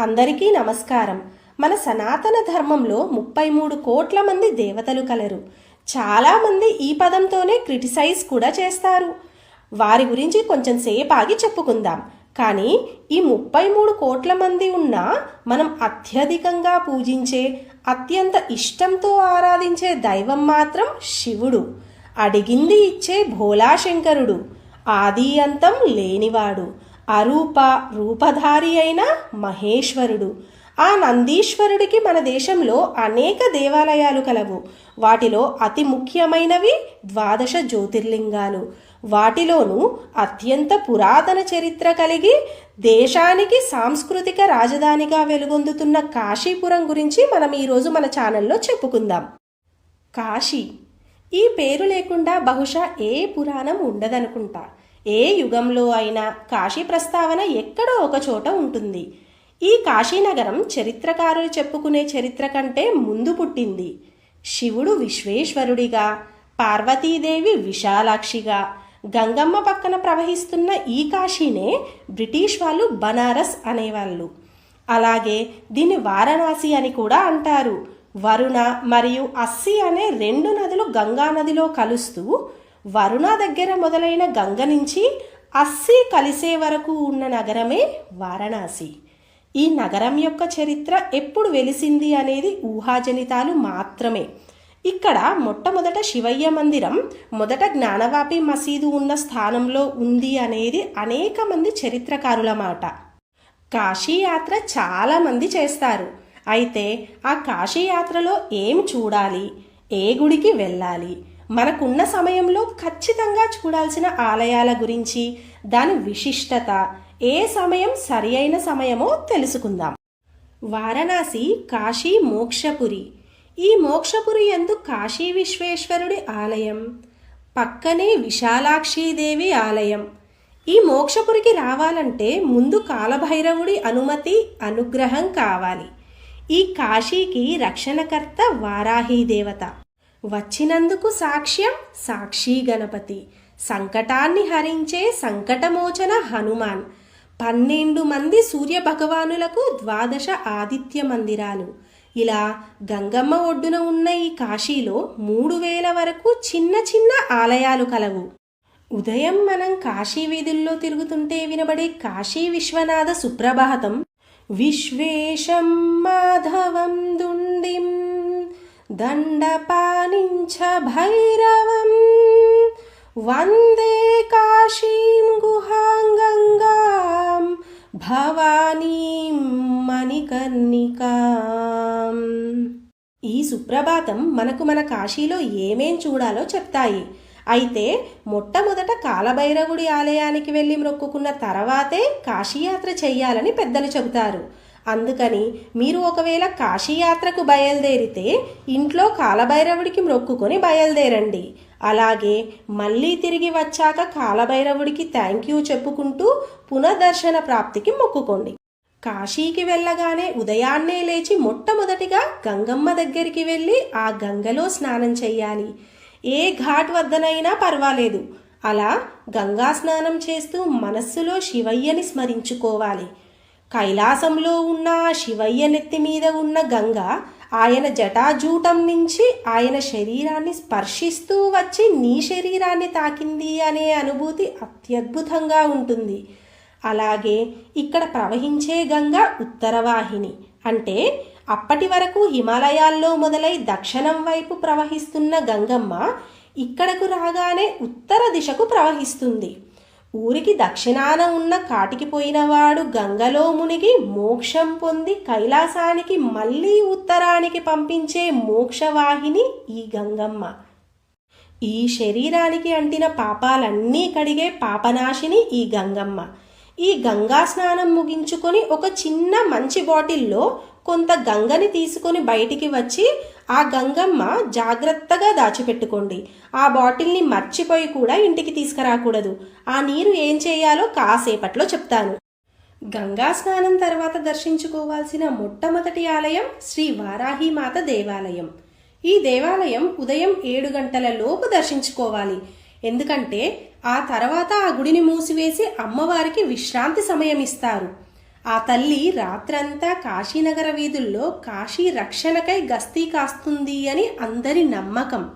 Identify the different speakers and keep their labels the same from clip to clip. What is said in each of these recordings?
Speaker 1: అందరికీ నమస్కారం. మన సనాతన ధర్మంలో ముప్పై మూడు కోట్ల మంది దేవతలు కలరు. చాలామంది ఈ పదంతోనే క్రిటిసైజ్ కూడా చేస్తారు. వారి గురించి కొంచెం సేపు ఆగి చెప్పుకుందాం. కానీ ఈ ముప్పై మూడు కోట్ల మంది ఉన్నా మనం అత్యధికంగా పూజించే అత్యంత ఇష్టంతో ఆరాధించే దైవం మాత్రం శివుడు. అడిగింది ఇచ్చే భోలాశంకరుడు ఆది అంతం లేనివాడు. అరూప రూపధారి అయిన మహేశ్వరుడు. ఆ నందీశ్వరుడికి మన దేశంలో అనేక దేవాలయాలు కలవు. వాటిలో అతి ముఖ్యమైనవి ద్వాదశ జ్యోతిర్లింగాలు. వాటిలోనూ అత్యంత పురాతన చరిత్ర కలిగి దేశానికి సాంస్కృతిక రాజధానిగా వెలుగొందుతున్న కాశీపురం గురించి మనం ఈరోజు మన ఛానల్లో చెప్పుకుందాం. కాశీ. ఈ పేరు లేకుండా బహుశా ఏ పురాణం ఉండదనుకుంటా. ఏ యుగంలో అయినా కాశీ ప్రస్తావన ఎక్కడో ఒక చోట ఉంటుంది. ఈ కాశీనగరం చరిత్రకారులు చెప్పుకునే చరిత్ర కంటే ముందు పుట్టింది. శివుడు విశ్వేశ్వరుడిగా పార్వతీదేవి విశాలాక్షిగా గంగమ్మ పక్కన ప్రవహిస్తున్న ఈ కాశీనే బ్రిటిష్ వాళ్ళు బనారస్ అనేవాళ్ళు. అలాగే దీన్ని వారణాసి అని కూడా అంటారు. వరుణ మరియు అస్సి అనే రెండు నదులు గంగా నదిలో కలుస్తూ వరుణ దగ్గర మొదలైన గంగ నుంచి అస్సి కలిసే వరకు ఉన్న నగరమే వారణాసి. ఈ నగరం యొక్క చరిత్ర ఎప్పుడు వెలిసింది అనేది ఊహాజనితాలు మాత్రమే. ఇక్కడ మొట్టమొదట శివయ్య మందిరం మొదట జ్ఞానవాపి మసీదు ఉన్న స్థానంలో ఉంది అనేది అనేక మంది చరిత్రకారుల మాట. కాశీయాత్ర చాలామంది చేస్తారు. అయితే ఆ కాశీయాత్రలో ఏం చూడాలి? ఏ గుడికి వెళ్ళాలి? మనకున్న సమయంలో ఖచ్చితంగా చూడాల్సిన ఆలయాల గురించి దాని విశిష్టత ఏ సమయం సరి అయిన సమయమో తెలుసుకుందాం. వారణాసి కాశీ మోక్షపురి. ఈ మోక్షపురి ఎందు కాశీ విశ్వేశ్వరుడి ఆలయం పక్కనే విశాలాక్షీదేవి ఆలయం. ఈ మోక్షపురికి రావాలంటే ముందు కాలభైరవుడి అనుమతి అనుగ్రహం కావాలి. ఈ కాశీకి రక్షణకర్త వారాహీ దేవత. వచ్చినందుకు సాక్ష్యం సాక్షి గణపతి. సంకటాన్ని హరించే సంకటమోచన హనుమాన్. పన్నెండు మంది సూర్య భగవానులకు ద్వాదశ ఆదిత్య మందిరాలు. ఇలా గంగమ్మ ఒడ్డున ఉన్న ఈ కాశీలో మూడు వేల వరకు చిన్న చిన్న ఆలయాలు కలవు. ఉదయం మనం కాశీ వీధుల్లో తిరుగుతుంటే వినబడే కాశీ విశ్వనాథ సుప్రభాతం. విశ్వేశం మాధవం దుండిం దండపానించ భైరవం వందే కాశీం గుహాంగంగాం భవానీం మణికర్ణికాం. ఈ సుప్రభాతం మనకు మన కాశీలో ఏమేం చూడాలో చెప్తాయి. అయితే మొట్టమొదట కాలభైరవుడి ఆలయానికి వెళ్ళి మొక్కుకున్న తర్వాతే కాశీయాత్ర చెయ్యాలని పెద్దలు చెబుతారు. అందుకని మీరు ఒకవేళ కాశీయాత్రకు బయలుదేరితే ఇంట్లో కాలభైరవుడికి మొక్కుకొని బయలుదేరండి. అలాగే మళ్ళీ తిరిగి వచ్చాక కాలభైరవుడికి థ్యాంక్ యూ చెప్పుకుంటూ పునర్దర్శన ప్రాప్తికి మొక్కుకోండి. కాశీకి వెళ్ళగానే ఉదయాన్నే లేచి మొట్టమొదటిగా గంగమ్మ దగ్గరికి వెళ్ళి ఆ గంగలో స్నానం చేయాలి ఏ ఘాట్ వద్దనైనా పర్వాలేదు. అలా గంగా స్నానం చేస్తూ మనస్సులో శివయ్యని స్మరించుకోవాలి. కైలాసంలో ఉన్న శివయ్య నెత్తి మీద ఉన్న గంగ ఆయన జటాజూటం నుంచి ఆయన శరీరాన్ని స్పర్శిస్తూ వచ్చి నీ శరీరాన్ని తాకింది అనే అనుభూతి అత్యద్భుతంగా ఉంటుంది. అలాగే ఇక్కడ ప్రవహించే గంగ ఉత్తరవాహిని. అంటే అప్పటి వరకు హిమాలయాల్లో మొదలై దక్షిణం వైపు ప్రవహిస్తున్న గంగమ్మ ఇక్కడకు రాగానే ఉత్తర దిశకు ప్రవహిస్తుంది. ఊరికి దక్షిణాన ఉన్న కాటికి పోయినవాడు గంగలో మునిగి మోక్షం పొంది కైలాసానికి మళ్ళీ ఉత్తరానికి పంపించే మోక్షవాహిని ఈ గంగమ్మ. ఈ శరీరానికి అంటిన పాపాలన్నీ కడిగే పాపనాశిని ఈ గంగమ్మ. ఈ గంగా స్నానం ముగించుకొని ఒక చిన్న మంచి బాటిల్లో కొంత గంగని తీసుకొని బయటికి వచ్చి ఆ గంగమ్మ జాగ్రత్తగా దాచిపెట్టుకోండి. ఆ బాటిల్ని మర్చిపోయి కూడా ఇంటికి తీసుకురాకూడదు. ఆ నీరు ఏం చేయాలో కాసేపట్లో చెప్తాను. గంగా స్నానం తర్వాత దర్శించుకోవాల్సిన మొట్టమొదటి ఆలయం శ్రీ వారాహిమాత దేవాలయం. ఈ దేవాలయం ఉదయం ఏడు గంటల లోపు దర్శించుకోవాలి. ఎందుకంటే ఆ తర్వాత ఆ గుడిని మూసివేసి అమ్మవారికి విశ్రాంతి సమయం ఇస్తారు ఆ తల్లి రాత్రంతా కాశీనగర వీధుల్లో కాశీ రక్షణకై గస్తీ కాస్తుంది అని అందరి నమ్మకం.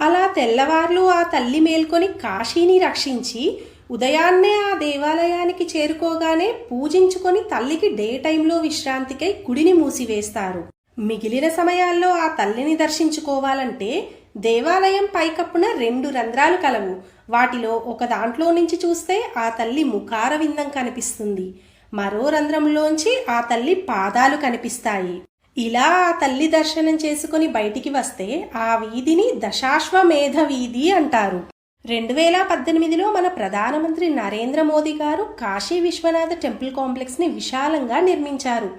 Speaker 1: అలా తెల్లవార్లు ఆ తల్లి మేల్కొని కాశీని రక్షించి ఉదయాన్నే ఆ దేవాలయానికి చేరుకోగానే పూజించుకొని తల్లికి డే టైంలో విశ్రాంతికై గుడిని మూసివేస్తారు. మిగిలిన సమయాల్లో ఆ తల్లిని దర్శించుకోవాలంటే దేవాలయం పైకప్పున రెండు రంధ్రాలు కలవు. వాటిలో ఒక దాంట్లో నుంచి చూస్తే ఆ తల్లి ముఖార విందం కనిపిస్తుంది. మరో రంధ్రంలోంచి ఆ తల్లి పాదాలు కనిపిస్తాయి. ఇలా ఆ తల్లి దర్శనం చేసుకుని బయటికి వస్తే ఆ వీధిని దశాశ్వమేధ వీధి అంటారు. రెండు వేల పద్దెనిమిదిలో మన ప్రధానమంత్రి నరేంద్ర మోదీ గారు కాశీ విశ్వనాథ టెంపుల్ కాంప్లెక్స్ని విశాలంగా నిర్మించారు.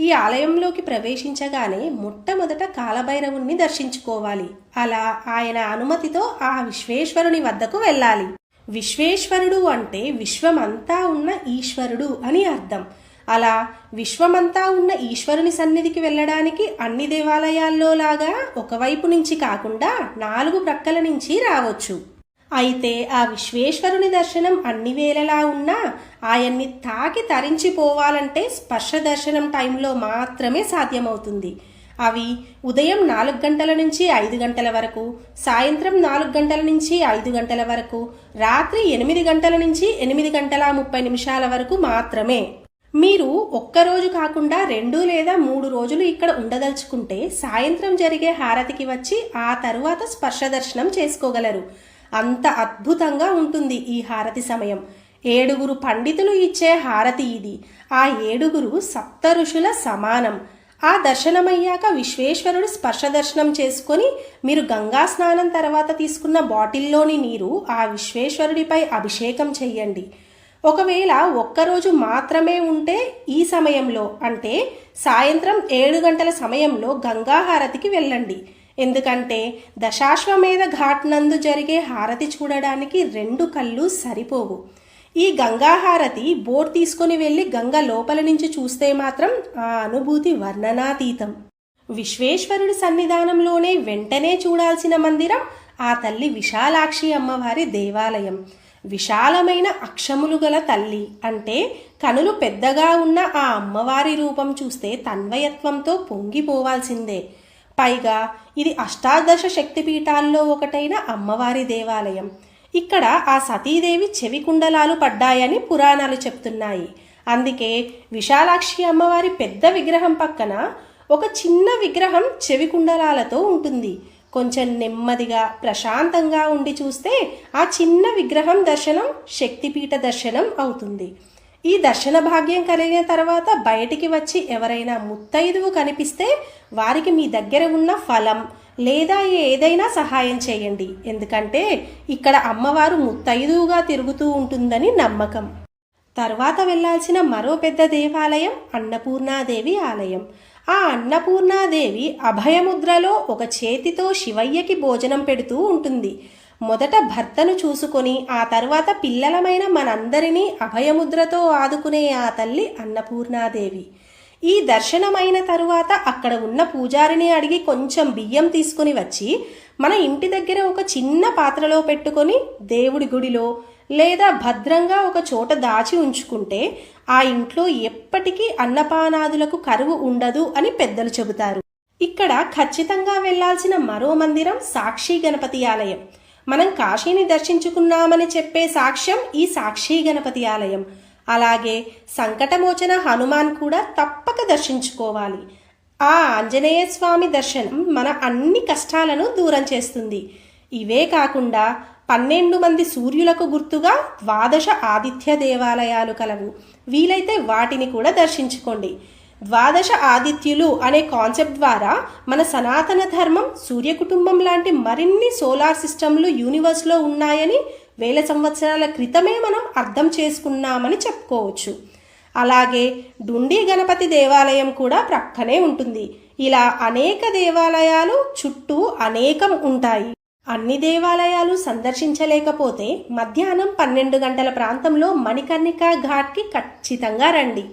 Speaker 1: ఈ ఆలయంలోకి ప్రవేశించగానే మొట్టమొదట కాలభైరవుణ్ణి దర్శించుకోవాలి. అలా ఆయన అనుమతితో ఆ విశ్వేశ్వరుని వద్దకు వెళ్ళాలి. విశ్వేశ్వరుడు అంటే విశ్వమంతా ఉన్న ఈశ్వరుడు అని అర్థం. అలా విశ్వమంతా ఉన్న ఈశ్వరుని సన్నిధికి వెళ్ళడానికి అన్ని దేవాలయాల్లో లాగా ఒకవైపు నుంచి కాకుండా నాలుగు ప్రక్కల నుంచి రావచ్చు. అయితే ఆ విశ్వేశ్వరుని దర్శనం అన్ని వేళలా ఉన్నా ఆయన్ని తాకి తరించిపోవాలంటే స్పర్శ దర్శనం టైంలో మాత్రమే సాధ్యమవుతుంది. అవి ఉదయం నాలుగు గంటల నుంచి ఐదు గంటల వరకు సాయంత్రం నాలుగు గంటల నుంచి ఐదు గంటల వరకు రాత్రి ఎనిమిది గంటల నుంచి ఎనిమిది గంటల ముప్పై నిమిషాల వరకు మాత్రమే. మీరు ఒక్కరోజు కాకుండా రెండు లేదా మూడు రోజులు ఇక్కడ ఉండదలుచుకుంటే సాయంత్రం జరిగే హారతికి వచ్చి ఆ తరువాత స్పర్శ దర్శనం చేసుకోగలరు. అంత అద్భుతంగా ఉంటుంది ఈ హారతి సమయం. ఏడుగురు పండితులు ఇచ్చే హారతి ఇది. ఆ ఏడుగురు సప్త ఋషుల సమానం. ఆ దర్శనమయ్యాక విశ్వేశ్వరుడు స్పర్శ దర్శనం చేసుకొని మీరు గంగా స్నానం తర్వాత తీసుకున్న బాటిల్లోని నీరు ఆ విశ్వేశ్వరుడిపై అభిషేకం చెయ్యండి. ఒకవేళ ఒక్కరోజు మాత్రమే ఉంటే ఈ సమయంలో అంటే సాయంత్రం ఏడు గంటల సమయంలో గంగా హారతికి వెళ్ళండి. ఎందుకంటే దశాశ్వమేధ ఘాట్ నందు జరిగే హారతి చూడడానికి రెండు కళ్ళు సరిపోవు. ఈ గంగాహారతి బోట్ తీసుకొని వెళ్ళి గంగ లోపల నుంచి చూస్తే మాత్రం ఆ అనుభూతి వర్ణనాతీతం. విశ్వేశ్వరుడి సన్నిధానంలోనే వెంటనే చూడాల్సిన మందిరం ఆ తల్లి విశాలాక్షి అమ్మవారి దేవాలయం. విశాలమైన అక్షములు గల తల్లి అంటే కనులు పెద్దగా ఉన్న ఆ అమ్మవారి రూపం చూస్తే తన్వయత్వంతో పొంగిపోవాల్సిందే. పైగా ఇది అష్టాదశ శక్తిపీఠాల్లో ఒకటైన అమ్మవారి దేవాలయం. ఇక్కడ ఆ సతీదేవి చెవి కుండలాలు పడ్డాయని పురాణాలు చెప్తున్నాయి. అందుకే విశాలాక్షి అమ్మవారి పెద్ద విగ్రహం పక్కన ఒక చిన్న విగ్రహం చెవి కుండలాలతో ఉంటుంది. కొంచెం నెమ్మదిగా ప్రశాంతంగా ఉండి చూస్తే ఆ చిన్న విగ్రహం దర్శనం శక్తిపీఠ దర్శనం అవుతుంది. ఈ దర్శన భాగ్యం కలిగిన తర్వాత బయటికి వచ్చి ఎవరైనా ముత్తైదువు కనిపిస్తే వారికి మీ దగ్గర ఉన్న ఫలం లేదా ఏదైనా సహాయం చేయండి. ఎందుకంటే ఇక్కడ అమ్మవారు ముత్తైదువుగా తిరుగుతూ ఉంటుందని నమ్మకం. తర్వాత వెళ్ళాల్సిన మరో పెద్ద దేవాలయం అన్నపూర్ణాదేవి ఆలయం. ఆ అన్నపూర్ణాదేవి అభయముద్రలో ఒక చేతితో శివయ్యకి భోజనం పెడుతూ ఉంటుంది. మొదట భర్తను చూసుకొని ఆ తర్వాత పిల్లలమైన మనందరినీ అభయముద్రతో ఆదుకునే ఆ తల్లి అన్నపూర్ణాదేవి. ఈ దర్శనమైన తరువాత అక్కడ ఉన్న పూజారిని అడిగి కొంచెం బియ్యం తీసుకుని వచ్చి మన ఇంటి దగ్గర ఒక చిన్న పాత్రలో పెట్టుకొని దేవుడి గుడిలో లేదా భద్రంగా ఒక చోట దాచి ఉంచుకుంటే ఆ ఇంట్లో ఎప్పటికీ అన్నపానాదులకు కరువు ఉండదు అని పెద్దలు చెబుతారు. ఇక్కడ ఖచ్చితంగా వెళ్ళాల్సిన మరో మందిరం సాక్షి గణపతి ఆలయం. మనం కాశీని దర్శించుకున్నామని చెప్పే సాక్ష్యం ఈ సాక్షి గణపతి ఆలయం. అలాగే సంకటమోచన హనుమాన్ కూడా తప్పక దర్శించుకోవాలి. ఆ ఆంజనేయ స్వామి దర్శనం మన అన్ని కష్టాలను దూరం చేస్తుంది. ఇవే కాకుండా పన్నెండు మంది సూర్యులకు గుర్తుగా ద్వాదశ ఆదిత్య దేవాలయాలు కలవు. వీలైతే వాటిని కూడా దర్శించుకోండి. ద్వాదశ ఆదిత్యులు అనే కాన్సెప్ట్ ద్వారా మన సనాతన ధర్మం సూర్య కుటుంబం లాంటి మరిన్ని సోలార్ సిస్టంలు యూనివర్స్లో ఉన్నాయని వేల సంవత్సరాల క్రితమే మనం అర్థం చేసుకున్నామని చెప్పుకోవచ్చు. అలాగే డుండి గణపతి దేవాలయం కూడా ప్రక్కనే ఉంటుంది. ఇలా అనేక దేవాలయాలు చుట్టూ అనేకం ఉంటాయి. అన్ని దేవాలయాలు సందర్శించలేకపోతే మధ్యాహ్నం పన్నెండు గంటల ప్రాంతంలో మణికర్ణికా ఘాట్కి ఖచ్చితంగా రండి.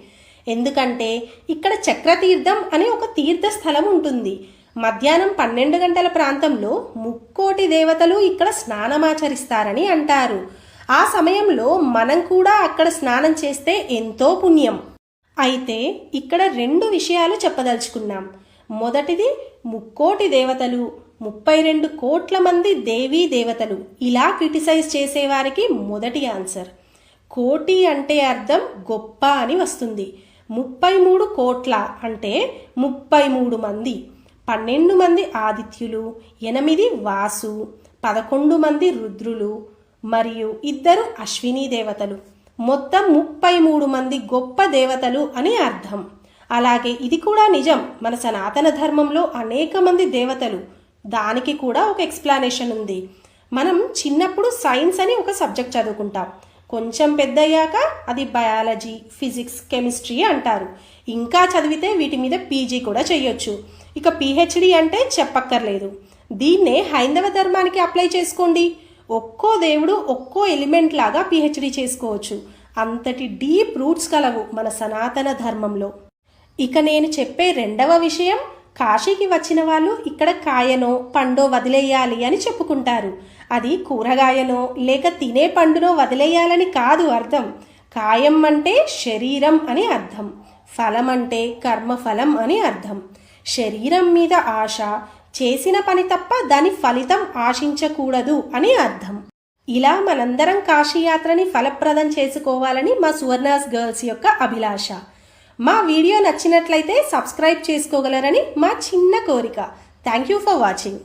Speaker 1: ఎందుకంటే ఇక్కడ చక్రతీర్థం అనే ఒక తీర్థ స్థలం ఉంటుంది. మధ్యాహ్నం పన్నెండు గంటల ప్రాంతంలో ముక్కోటి దేవతలు ఇక్కడ స్నానమాచరిస్తారని అంటారు. ఆ సమయంలో మనం కూడా అక్కడ స్నానం చేస్తే ఎంతో పుణ్యం. అయితే ఇక్కడ రెండు విషయాలు చెప్పదలుచుకున్నాం. మొదటిది ముక్కోటి దేవతలు ముప్పై రెండు కోట్ల మంది దేవీ దేవతలు ఇలా క్రిటిసైజ్ చేసేవారికి మొదటి ఆన్సర్. కోటి అంటే అర్థం గొప్ప అని వస్తుంది. ముప్పై మూడు కోట్ల అంటే ముప్పై మూడు మంది. పన్నెండు మంది ఆదిత్యులు ఎనిమిది వాసు పదకొండు మంది రుద్రులు మరియు ఇద్దరు అశ్విని దేవతలు. మొత్తం ముప్పై మూడు మంది గొప్ప దేవతలు అని అర్థం. అలాగే ఇది కూడా నిజం. మన సనాతన ధర్మంలో అనేక మంది దేవతలు. దానికి కూడా ఒక ఎక్స్ప్లానేషన్ ఉంది. మనం చిన్నప్పుడు సైన్స్ అని ఒక సబ్జెక్ట్ చదువుకుంటాం. కొంచెం పెద్దయ్యాక అది బయాలజీ ఫిజిక్స్ కెమిస్ట్రీ అంటారు. ఇంకా చదివితే వీటి మీద పీజీ కూడా చేయొచ్చు ఇక పిహెచ్డి అంటే చెప్పక్కర్లేదు. దీన్నే హైందవ ధర్మానికి అప్లై చేసుకోండి. ఒక్కో దేవుడు ఒక్కో ఎలిమెంట్ లాగా పిహెచ్డి చేసుకోవచ్చు. అంతటి డీప్ రూట్స్ కలవు మన సనాతన ధర్మంలో. ఇక నేను చెప్పే రెండవ విషయం కాశీకి వచ్చిన వాళ్ళు ఇక్కడ కాయనో పండో వదిలేయాలి అని చెప్పుకుంటారు. అది కూరగాయనో లేక తినే పండునో వదిలేయాలని కాదు అర్థం. కాయం అంటే శరీరం అని అర్థం. ఫలం అంటే కర్మఫలం అని అర్థం. శరీరం మీద ఆశ చేసిన పని తప్ప దాని ఫలితం ఆశించకూడదు అని అర్థం. ఇలా మనందరం కాశీయాత్రని ఫలప్రదం చేసుకోవాలని మా సువర్ణాస్ గర్ల్స్ యొక్క అభిలాష. మా వీడియో నచ్చినట్లయితే సబ్స్క్రైబ్ చేసుకోగలరని మా చిన్న కోరిక. Thank you for watching.